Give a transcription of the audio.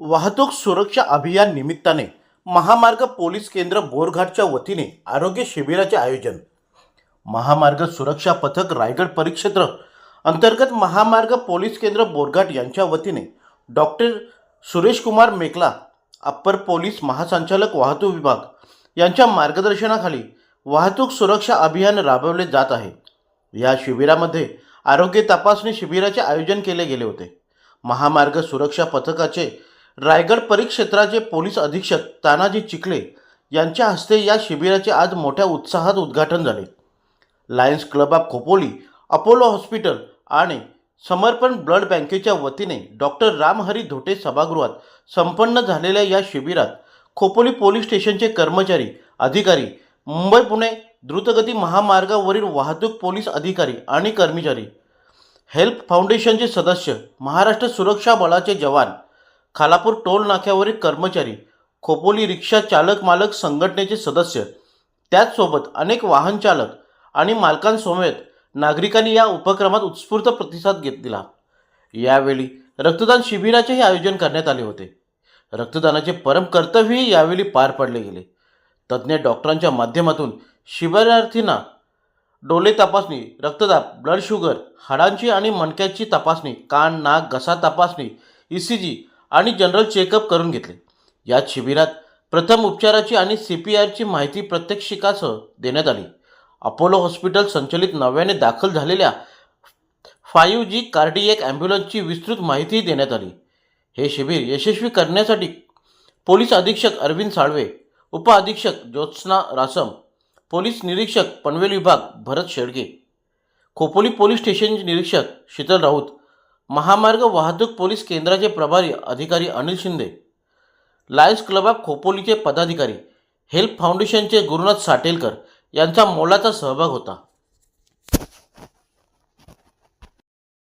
वाहतूक सुरक्षा अभियान निमित्ताने महामार्ग पोलीस केंद्र बोरघाटच्या वतीने आरोग्य शिबिराचे आयोजन. महामार्ग सुरक्षा पथक रायगड परिक्षेत्र अंतर्गत महामार्ग पोलीस केंद्र बोरघाट यांच्या वतीने doctor Suresh Kumar Mekala upper police महासंचालक वाहतूक विभाग यांच्या मार्गदर्शनाखाली वाहतूक सुरक्षा अभियान राबवले जात आहे. या शिबिरामध्ये आरोग्य तपासणी शिबिराचे आयोजन केले गेले होते. महामार्ग सुरक्षा पथकाचे रायगड परिक्षेत्राचे पोलीस अधीक्षक तानाजी चिखले यांच्या हस्ते या शिबिराचे आज मोठ्या उत्साहात उद्घाटन झाले. Lions Club of Khopoli Apollo hospital आणि समर्पण ब्लड बँकेच्या वतीने डॉक्टर रामहरी धोटे सभागृहात संपन्न झालेल्या या शिबिरात खोपोली पोलीस स्टेशनचे कर्मचारी अधिकारी मुंबई पुणे द्रुतगती महामार्गावरील वाहतूक पोलीस अधिकारी आणि कर्मचारी हेल्प फाउंडेशनचे सदस्य महाराष्ट्र सुरक्षा बळाचे जवान खालापूर टोल नाक्यावरील कर्मचारी खोपोली रिक्षा चालक मालक संघटनेचे सदस्य त्याचसोबत अनेक वाहन चालक आणि मालकांसमवेत नागरिकांनी या उपक्रमात उत्स्फूर्त प्रतिसाद घेत दिला. यावेळी रक्तदान शिबिराचेही आयोजन करण्यात आले होते. रक्तदानाचे परम कर्तव्यही यावेळी पार पडले गेले. तज्ज्ञ डॉक्टरांच्या माध्यमातून शिबिरार्थींना डोले तपासणी रक्तदाब ब्लड शुगर हाडांची आणि मणक्याची तपासणी कान नाक घसा तपासणी ई सी जी आणि जनरल चेकअप करून घेतले. या शिबिरात प्रथम उपचाराची आणि सी पी आरची माहिती प्रत्यक्षिकासह देण्यात आली. अपोलो हॉस्पिटल संचलित नव्याने दाखल झालेल्या फाईव्ह जी कार्डिएक ॲम्ब्युलन्सची विस्तृत माहिती देण्यात आली. हे शिबिर यशस्वी करण्यासाठी पोलीस अधीक्षक अरविंद साळवे उपअधीक्षक ज्योत्स्ना रासम पोलीस निरीक्षक पनवेल विभाग भरत शेडगे खोपोली पोलीस स्टेशनचे निरीक्षक शीतल राऊत महामार्ग वाहतूक पोलीस केंद्राचे प्रभारी अधिकारी Anil Shinde Lions Club of खोपोलीचे पदाधिकारी हेल्प फाउंडेशनचे गुरुनाथ साटेलकर यांचा मोलाचा सहभाग होता.